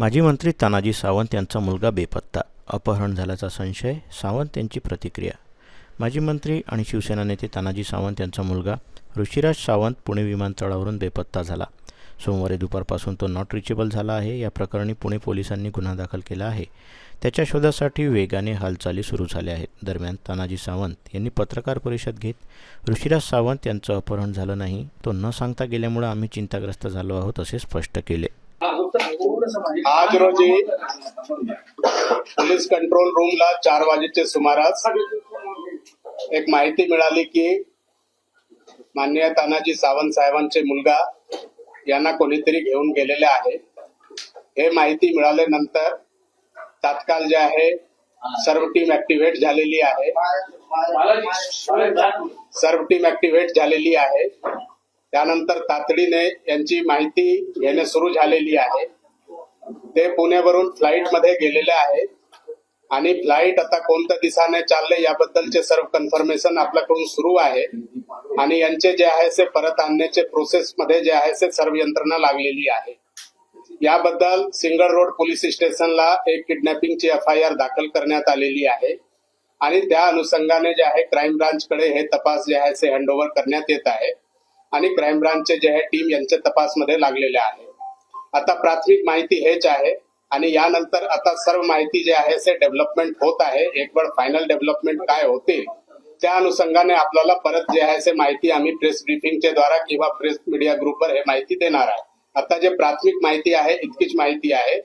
माजी मंत्री तानाजी सावंत यांचा मुलगा बेपत्ता अपहरण झाल्याचा संशय सावंत यांची प्रतिक्रिया. माजी मंत्री आणि शिवसेना नेते तानाजी सावंत यांचा मुलगा ऋषिराज सावंत पुणे विमानतळावरून बेपत्ता झाला. सोमवारी दुपारपासून तो नॉट रिचेबल झाला आहे. या प्रकरणी पुणे पोलिसांनी गुन्हा दाखल केला आहे. त्याच्या शोधासाठी वेगाने हालचाली सुरू झाल्या आहेत. दरम्यान तानाजी सावंत यांनी पत्रकार परिषद घेत ऋषिराज सावंत यांचं अपहरण झालं नाही तो न सांगता गेल्यामुळे आम्ही चिंताग्रस्त झालो आहोत असे स्पष्ट केले. आज रोजी पोलीस कंट्रोल रूमला चार वाजेच्या सुमारास एक माहिती मिळाली की माननीय तानाजी सावंत साहेबांचे मुलगा यांना कोणीतरी घेऊन गेलेले आहे. हे माहिती मिळाल्यानंतर तात्काळ जे आहे सर्व टीम ऍक्टिव्हेट झालेली आहे. सर्व टीम ऍक्टिव्हेट झालेली आहे. त्यानंतर तातडीने यांची माहिती घेणे सुरू झालेली आहे. ते पुण्यावरून फ्लाईटमध्ये गेलेले आहे आणि फ्लाईट आता कोणत्या दिशाने चालले याबद्दलचे सर्व कन्फर्मेशन आपल्याकडून सुरू आहे. आणि यांचे जे आहे ते परत आणण्याचे प्रोसेस मध्ये जे आहे ते सर्व यंत्रणा लागलेली आहे. याबद्दल सिंगल रोड पोलीस स्टेशनला एक किडनॅपिंगची एफ आय आर दाखल करण्यात आलेली आहे. आणि त्या अनुषंगाने जे आहे क्राईम ब्रांचकडे हे तपास जे आहे ते हँडओव्हर करण्यात येत आहे. आणि क्राईम ब्रांचचे जे आहे टीम यांच्या तपासमध्ये लागलेले आहे. आता प्राथमिक माहिती हेच आहे आणि यानंतर आता सर्व माहिती जे आहे ते डेव्हलपमेंट होत आहे. एक वेळ फायनल डेव्हलपमेंट काय होते त्या अनुषंगाने आपल्याला परत जे आहे ते माहिती आम्ही प्रेस ब्रिफिंगच्या द्वारा किंवा प्रेस मीडिया ग्रुपवर हे माहिती देणार आहे. आता जे प्राथमिक माहिती आहे इतकीच माहिती आहे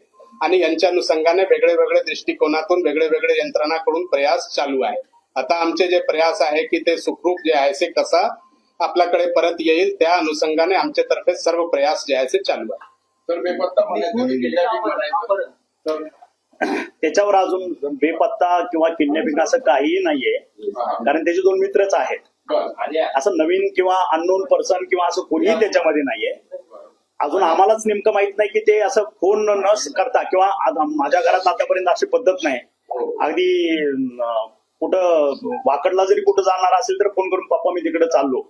आणि यांच्या अनुषंगाने वेगळे वेगळे दृष्टिकोनातून वेगळे वेगळे यंत्रणाकडून प्रयास चालू आहे. आता आमचे जे प्रयास आहे की ते सुखरूप जे आहे ते कसा आपल्याकडे परत येईल त्या अनुषंगाने आमच्यातर्फे सर्व प्रयास जे आहे ते चालू आहे. तर बेपत्ता होण्याची किडनॅपिंग तर त्याच्यावर अजून बेपत्ता किंवा किडनॅपिंग असं काहीही नाहीये. कारण त्याचे दोन मित्रच आहेत. असं नवीन किंवा अननोन पर्सन किंवा असं कोणीही त्याच्यामध्ये नाहीये. अजून आम्हालाच नेमकं माहीत नाही की ते असं फोन न करता किंवा माझ्या घरात आतापर्यंत अशी पद्धत नाही. अगदी अं, कुठं वाकडला जरी कुठं जाणार असेल तर फोन करून पप्पा मी तिकडे चाललो.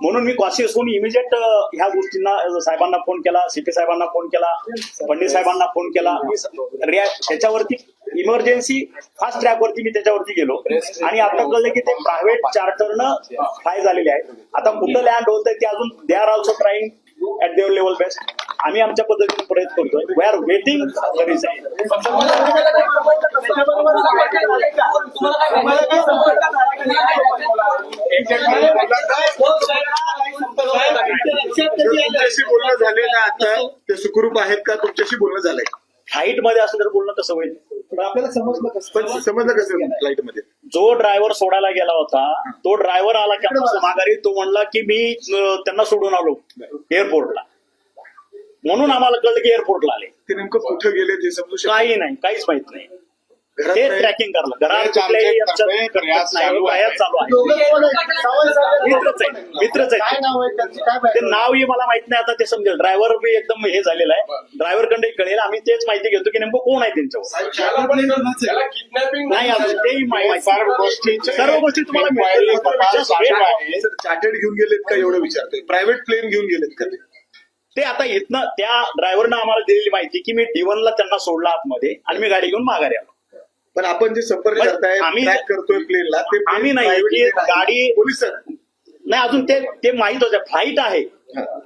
म्हणून मी कॉशियस होऊन इमिजिएट ह्या गोष्टींना साहेबांना फोन केला सीपी साहेबांना फोन केला पंडित साहेबांना फोन केला. मी त्याच्यावरती इमर्जन्सी फास्ट ट्रॅकवरती मी त्याच्यावरती गेलो. आणि आता कळलं की ते प्रायव्हेट चार्टरनं फ्लाय झालेले आहे आता कुठं लँड होत आहे ते अजून they are also trying at their level best आम्ही आमच्या पद्धतीने प्रयत्न करतोय. वी आर वेटिंग फॉर तुमच्याशी बोलणं झालेलं आता ते सुखरूप आहेत का? तुमच्याशी बोलणं झालंय. हाईटमध्ये असं तर बोलणं कसं होईल. आपल्याला समजलं कसं समजलं कसं फ्लाईटमध्ये जो ड्रायव्हर सोडायला गेला होता तो ड्रायव्हर आला कॅम्पस माघारी तो म्हणला की मी अं, त्यांना सोडून आलो एअरपोर्टला म्हणून आम्हाला कळलं की एअरपोर्टला आले. ते नेमकं कुठं गेले ते समजू शकतो काही नाही काहीच माहीत नाही. ते. ट्रॅकिंग करलं घरात कुठल्याही चालू आहे. मित्रच आहे मित्रच आहे ते नावही मला माहीत नाही. आता ते समजेल. ड्रायव्हर बी एकदम हे झालेलं आहे. ड्रायव्हरकडे कळेल. आम्ही तेच माहिती घेतो की नेमकं कोण आहे त्यांच्यावर. किडनॅपिंग नाही तेही माहिती सर्व गोष्टी सर्व गोष्टी तुम्हाला. चार्टर्ड घेऊन गेलेत का एवढं विचारतोय प्रायव्हेट प्लेन घेऊन गेलेत का ते? आता इथनं त्या ड्रायव्हरनं आम्हाला दिलेली माहिती की मी ला त्यांना सोडला आतमध्ये आणि मी गाडी घेऊन माघारी आलो. पण आपण जे संपर्क करताय आम्ही- ट्रॅक करतोय प्लेनला ते आम्ही नाही. गाडी- पोलीस नाही अजून ते ते माहीत होतं. फ्लाईट आहे.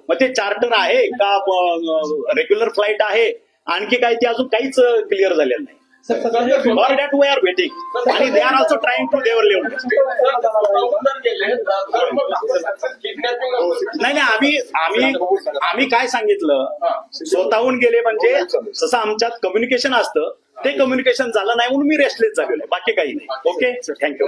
मग ते चार्टर आहे का रेग्युलर फ्लाईट आहे? आणखी काही ते अजून काहीच क्लिअर झालेलं नाही. दॅट वी आर वेटिंग आणि they are also trying to their level kidnapping नाही नाही आम्ही आम्ही आम्ही काय सांगितलं? स्वतःहून गेले म्हणजे जसं आमच्यात कम्युनिकेशन असतं ते कम्युनिकेशन झालं नाही म्हणून मी रेस्टलेस झालेलो आहे. बाकी काही नाही. Okay thank you